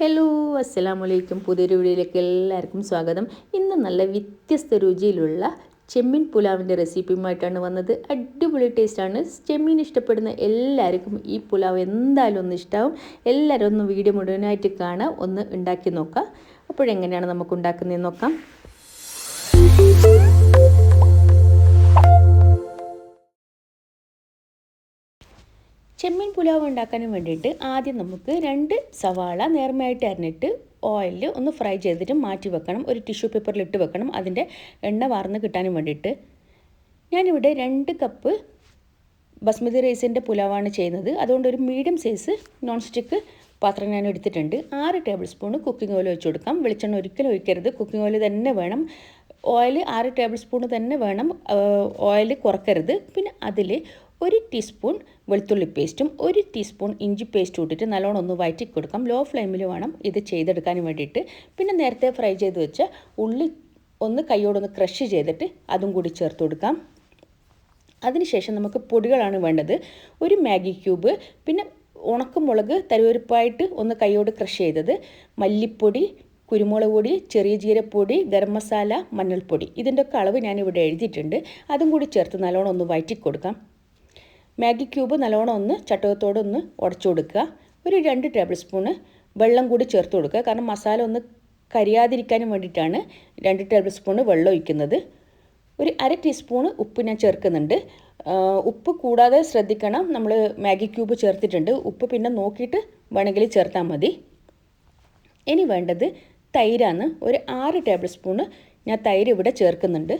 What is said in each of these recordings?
Hello അസ്സലാമു വലൈക്കും പുതിയൊരു വീഡിയോയിലേക്ക് എല്ലാവർക്കും സ്വാഗതം. ഇന്ന് നല്ല വ്യത്യസ്ത രുചിയിലുള്ള ചെമ്മീൻ പുലാവിന്റെ റെസിപ്പിയുമായിട്ടാണ് വന്നത്. അടിപൊളി ടേസ്റ്റാണ്. ചെമ്മീൻ ഇഷ്ടപ്പെടുന്ന എല്ലാവർക്കും ഈ പുലാവ് എന്തായാലും ഒന്ന് ഇഷ്ടമാവും എല്ലാവരും ഒന്ന് വീഡിയോ മുഴുവനായിട്ട് കാണാം. ഒന്ന് ഉണ്ടാക്കി നോക്കാം. അപ്പോഴെങ്ങനെയാണ് നമുക്ക് ഉണ്ടാക്കുന്നതെന്ന് നോക്കാം. ചെമ്മീൻ പുലാവ് ഉണ്ടാക്കാൻ വേണ്ടിയിട്ട് ആദ്യം നമുക്ക് രണ്ട് സവാള നേർമയായിട്ട് അരിഞ്ഞിട്ട് ഓയിലിൽ ഒന്ന് ഫ്രൈ ചെയ്തിട്ട് മാറ്റി വെക്കണം. ഒരു ടിഷ്യൂ പേപ്പറിൽ ഇട്ട് വെക്കണം. അതിന്റെ എണ്ണ വാർന്ന് കിട്ടാനും വേണ്ടിയിട്ട്. ഞാനിവിടെ രണ്ട് കപ്പ് ബസ്മതി റൈസിന്റെ പുലാവാണ് ചെയ്യുന്നത്. അതുകൊണ്ട് ഒരു മീഡിയം സൈസ് നോൺ സ്റ്റിക്ക് പാത്രം ഞാൻ എടുത്തിട്ടുണ്ട്. ആറ് ടേബിൾ സ്പൂൺ കുക്കിംഗ് ഓയിൽ ഒഴിച്ച് കൊടുക്കാം. വെളിച്ചെണ്ണ ഒരിക്കലും ഒഴിക്കരുത്. കുക്കിംഗ് ഓയിൽ തന്നെ വേണം. ഓയിൽ ആറ് ടേബിൾ സ്പൂൺ തന്നെ വേണം. ഓയിൽ കുറക്കരുത്. പിന്നെ അതിൽ ഒരു ടീസ്പൂൺ വെളുത്തുള്ളി പേസ്റ്റും ഒരു ടീസ്പൂൺ ഇഞ്ചി പേസ്റ്റും ഇട്ടിട്ട് നല്ലോണം ഒന്ന് വഴറ്റി കൊടുക്കാം ലോ ഫ്ലെയിമിൽ വേണം ഇത് ചെയ്തെടുക്കാൻ വേണ്ടിയിട്ട്. പിന്നെ നേരത്തെ ഫ്രൈ ചെയ്ത് വെച്ച ഉള്ളി ഒന്ന് കൈയോടൊന്ന് ക്രഷ് ചെയ്തിട്ട് അതും കൂടി ചേർത്ത് കൊടുക്കാം. അതിനുശേഷം നമുക്ക് പൊടികളാണ് വേണ്ടത്. ഒരു മാഗി ക്യൂബ് പിന്നെ ഉണക്കമുളക് തരുവരുപ്പായിട്ട് ഒന്ന് കൈയോട് ക്രഷ് ചെയ്തത്. മല്ലിപ്പൊടി കുരുമുളക് പൊടി ചെറിയ ജീരപ്പൊടി ഗരം മസാല മഞ്ഞൾപ്പൊടി. ഇതിന്റെ ഒക്കെ അളവ് ഞാനിവിടെ എഴുതിയിട്ടുണ്ട്. അതും കൂടി ചേർത്ത് നല്ലോണം ഒന്ന് വഴറ്റി കൊടുക്കാം മാഗി ക്യൂബ് നല്ലോണം ഒന്ന് ചട്ടകത്തോടെ ഒന്ന് ഉടച്ചു കൊടുക്കുക. ഒരു രണ്ട് ടേബിൾ സ്പൂണ് വെള്ളം കൂടി ചേർത്ത് കൊടുക്കുക. കാരണം മസാല ഒന്ന് കരിയാതിരിക്കാനും വേണ്ടിയിട്ടാണ് രണ്ട് ടേബിൾ സ്പൂണ് വെള്ളം ഒഴിക്കുന്നത്. ഒരു അര ടീസ്പൂണ് ഉപ്പ് ഞാൻ ചേർക്കുന്നുണ്ട്. ഉപ്പ് കൂടാതെ ശ്രദ്ധിക്കണം. നമ്മൾ മാഗി ക്യൂബ് ചേർത്തിട്ടുണ്ട്. ഉപ്പ് പിന്നെ നോക്കിയിട്ട് വേണമെങ്കിൽ ചേർത്താൽ മതി. ഇനി വേണ്ടത് തൈരാണ്. ഒരു ആറ് ടേബിൾ സ്പൂണ് ഞാൻ തൈര് ഇവിടെ ചേർക്കുന്നുണ്ട്.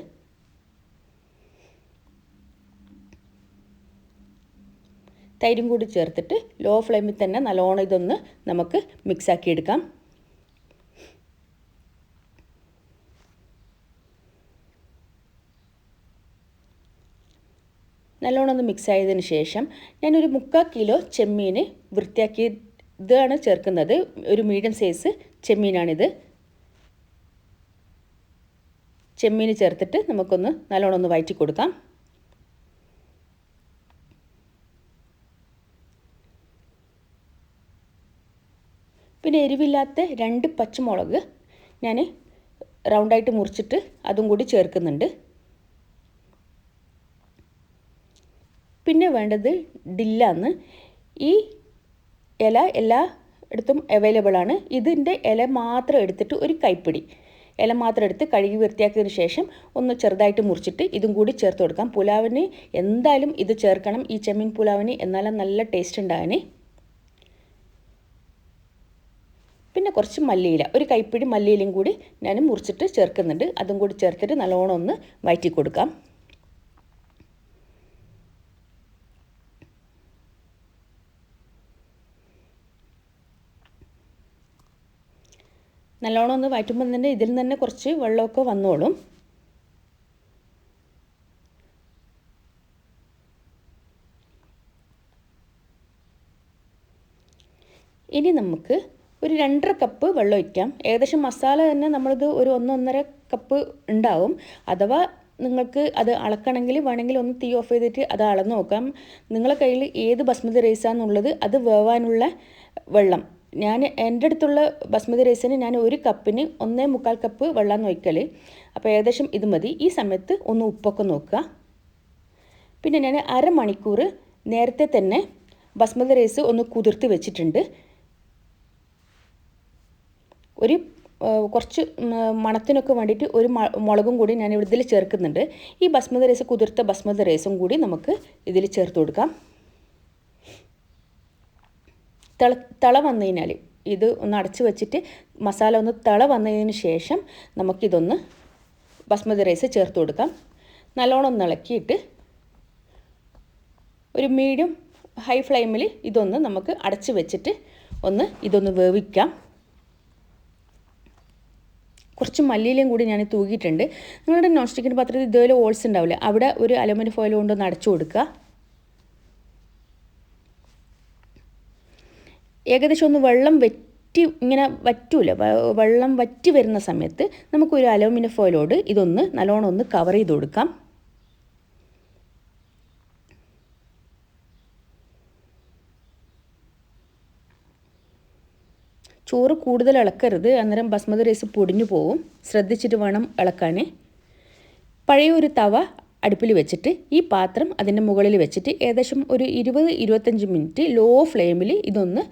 തൈരും കൂടി ചേർത്തിട്ട് ലോ ഫ്ലെയിമിൽ തന്നെ നല്ലോണം ഇതൊന്ന് നമുക്ക് മിക്സാക്കി എടുക്കാം. നല്ലോണം ഒന്ന് മിക്സ് ആയതിന് ശേഷം ഞാനൊരു മുക്കാൽ കിലോ ചെമ്മീൻ വൃത്തിയാക്കി ഇതാണ് ചേർക്കുന്നത്. ഒരു മീഡിയം സൈസ് ചെമ്മീനാണിത്. ചെമ്മീൻ ചേർത്തിട്ട് നമുക്കൊന്ന് നല്ലോണം ഒന്ന് വയറ്റി കൊടുക്കാം. പിന്നെ എരിവില്ലാത്ത രണ്ട് പച്ചമുളക് ഞാൻ റൗണ്ടായിട്ട് മുറിച്ചിട്ട് അതും കൂടി ചേർക്കുന്നുണ്ട്. പിന്നെ വേണ്ടത് ഡില്ലാന്ന്. ഈ ഇല എല്ലാ എടുത്തും അവൈലബിൾ ആണ്. ഇതിന്റെ ഇല മാത്രം എടുത്തിട്ട് ഒരു കൈപ്പിടി. ഇല മാത്രം എടുത്ത് കഴുകി വൃത്തിയാക്കിയതിന് ശേഷം ഒന്ന് ചെറുതായിട്ട് മുറിച്ചിട്ട് ഇതും കൂടി ചേർത്ത് കൊടുക്കാം. പുലാവിന് എന്തായാലും ഇത് ചേർക്കണം. ഈ ചെമ്മീൻ പുലാവിന് എന്നാലും നല്ല ടേസ്റ്റ് ഉണ്ടാകാനേ. പിന്നെ കുറച്ച് മല്ലിയില. ഒരു കൈപ്പിടി മല്ലിയിലയും കൂടി ഞാൻ മുറിച്ചിട്ട് ചേർക്കുന്നുണ്ട്. അതും കൂടി ചേർത്തിട്ട് നല്ലോണം ഒന്ന് വയറ്റി കൊടുക്കാം. നല്ലോണം ഒന്ന് വയറ്റുമ്പോൾ തന്നെ ഇതിൽ തന്നെ കുറച്ച് വെള്ളമൊക്കെ വന്നോളും. ഇനി നമുക്ക് ഒരു രണ്ടര കപ്പ് വെള്ളം ഒഴിക്കാം. ഏകദേശം മസാല തന്നെ നമ്മളിത് ഒരു ഒന്നൊന്നര കപ്പ് ഉണ്ടാവും. അഥവാ നിങ്ങൾക്ക് അത് അളക്കണമെങ്കിൽ വേണമെങ്കിൽ ഒന്ന് തീ ഓഫ് ചെയ്തിട്ട് അത് അളന്ന് നോക്കാം. നിങ്ങളെ കയ്യിൽ ഏത് ബസ്മതി റൈസാണെന്നുള്ളത് അത് വേവാനുള്ള വെള്ളം. ഞാൻ എന്റെ അടുത്തുള്ള ബസ്മതി റൈസിന് ഞാൻ ഒരു കപ്പിന് ഒന്നേ മുക്കാൽ കപ്പ് വെള്ളം നോക്കൽ അപ്പോൾ ഏകദേശം ഇത് മതി. ഈ സമയത്ത് ഒന്ന് ഉപ്പൊക്കെ നോക്കുക. പിന്നെ ഞാൻ അരമണിക്കൂർ നേരത്തെ തന്നെ ബസ്മതി റൈസ് ഒന്ന് കുതിർത്ത് വെച്ചിട്ടുണ്ട്. ഒരു കുറച്ച് മണത്തിനൊക്കെ വേണ്ടിയിട്ട് ഒരു മുളകും കൂടി ഞാൻ ഇവിടെ ഇതിൽ ചേർക്കുന്നുണ്ട്. ഈ ബസ്മതി റൈസ് കുതിർത്ത ബസ്മതി റൈസും കൂടി നമുക്ക് ഇതിൽ ചേർത്ത് കൊടുക്കാം. തിള തിള വന്നു കഴിഞ്ഞാൽ ഇത് ഒന്ന് അടച്ചു വെച്ചിട്ട് മസാല ഒന്ന് തിള വന്നതിന് ശേഷം നമുക്കിതൊന്ന് ബസ്മതി റൈസ് ചേർത്ത് കൊടുക്കാം. നല്ലോണം ഇളക്കിയിട്ട് ഒരു മീഡിയം ഹൈ ഫ്ലെയിമിൽ ഇതൊന്ന് നമുക്ക് അടച്ചു വെച്ചിട്ട് ഒന്ന് ഇതൊന്ന് വേവിക്കാം. കുറച്ച് മല്ലിയിലയും കൂടി ഞാൻ തൂക്കിയിട്ടുണ്ട് നിങ്ങളുടെ നോൺ സ്റ്റിക്കിന്റെ പാത്രത്തിൽ ഇതുപോലെ ഓൾസ് ഉണ്ടാവില്ല? അവിടെ ഒരു അലുമിനിയം ഫോയിൽ കൊണ്ടൊന്ന് അടച്ചു കൊടുക്കുക. ഏകദേശം ഒന്ന് വെള്ളം വറ്റി ഇങ്ങനെ വറ്റൂല. വെള്ളം വറ്റി വരുന്ന സമയത്ത് നമുക്കൊരു അലുമിനിയം ഫോയിലോട് ഇതൊന്ന് നല്ലോണം ഒന്ന് കവർ ചെയ്ത് കൊടുക്കാം. ചോറ് കൂടുതൽ ഇളക്കരുത്. അന്നേരം ബസ്മതി റൈസ് പൊടിഞ്ഞു പോവും. ശ്രദ്ധിച്ചിട്ട് വേണം ഇളക്കാൻ പഴയ ഒരു തവ അടുപ്പിൽ വെച്ചിട്ട് ഈ പാത്രം അതിന്റെ മുകളിൽ വെച്ചിട്ട് ഏകദേശം ഒരു ഇരുപത് ഇരുപത്തഞ്ച് മിനിറ്റ് ലോ ഫ്ലെയിമിൽ ഇതൊന്ന്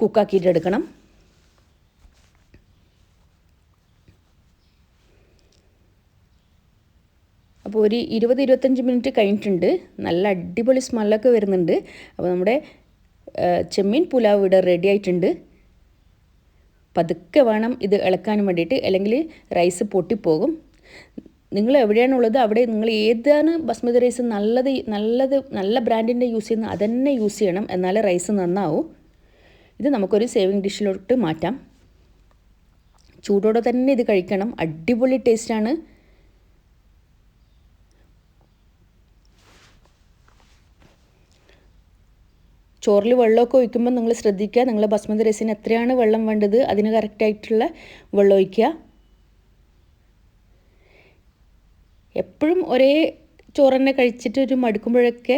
കുക്കാക്കിയിട്ട് എടുക്കണം. അപ്പോൾ ഒരു ഇരുപത് ഇരുപത്തഞ്ച് മിനിറ്റ് കഴിഞ്ഞിട്ടുണ്ട്. നല്ല അടിപൊളി സ്മെല്ലൊക്കെ വരുന്നുണ്ട്. അപ്പോൾ നമ്മുടെ ചെമ്മീൻ പുലാവ് ഇവിടെ റെഡി ആയിട്ടുണ്ട്. പതുക്കെ വേണം ഇത് ഇളക്കാൻ വേണ്ടിയിട്ട് അല്ലെങ്കിൽ റൈസ് പൊട്ടിപ്പോകും. നിങ്ങൾ എവിടെയാണുള്ളത് അവിടെ നിങ്ങൾ ഏതാണ് ബസ്മതി റൈസ് നല്ലത് നല്ലത് നല്ല ബ്രാൻഡിന്റെ യൂസ് ചെയ്യുന്ന അതന്നെ യൂസ് ചെയ്യണം. എന്നാലേ റൈസ് നന്നാവും. ഇത് നമുക്കൊരു സേവിങ് ഡിഷിലോട്ട് മാറ്റാം. ചൂടോടെ തന്നെ ഇത് കഴിക്കണം. അടിപൊളി ടേസ്റ്റാണ് ചോറിൽ വെള്ളമൊക്കെ ഒഴിക്കുമ്പോൾ നിങ്ങൾ ശ്രദ്ധിക്കുക. നിങ്ങൾ ബസ്മതി റൈസിന് എത്രയാണ് വെള്ളം വേണ്ടത്? അതിന് കറക്റ്റായിട്ടുള്ള വെള്ളം ഒഴിക്കുക. എപ്പോഴും ഒരേ ചോറ് തന്നെ കഴിച്ചിട്ട് ഒരു മടുക്കുമ്പോഴൊക്കെ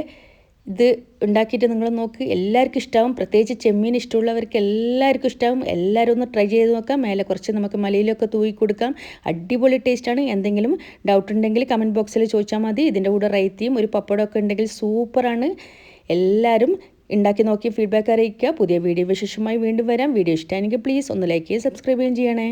ഇത് ഉണ്ടാക്കിയിട്ട് നിങ്ങൾ നോക്ക്. എല്ലാവർക്കും ഇഷ്ടമാവും പ്രത്യേകിച്ച് ചെമ്മീൻ ഇഷ്ടമുള്ളവർക്ക് എല്ലാവർക്കും ഇഷ്ടമാവും എല്ലാവരും ഒന്ന് ട്രൈ ചെയ്ത് നോക്കാം. മേലെ കുറച്ച് നമുക്ക് മലയിലൊക്കെ തൂക്കി കൊടുക്കാം. അടിപൊളി ടേസ്റ്റാണ് എന്തെങ്കിലും ഡൗട്ട് ഉണ്ടെങ്കിൽ കമന്റ് ബോക്സിൽ ചോദിച്ചാൽ മതി. ഇതിന്റെ കൂടെ റൈത്തിയും ഒരു പപ്പടമൊക്കെ ഉണ്ടെങ്കിൽ സൂപ്പറാണ് എല്ലാവരും ഉണ്ടാക്കി നോക്കി ഫീഡ്ബാക്ക് അറിയിക്കുക. പുതിയ വീഡിയോ വിശേഷമായി വീണ്ടും വരാം. വീഡിയോ ഇഷ്ടമായെങ്കിൽ പ്ലീസ് ഒന്ന് ലൈക്ക് ചെയ്യുക സബ്സ്ക്രൈബ് ചെയ്യണേ.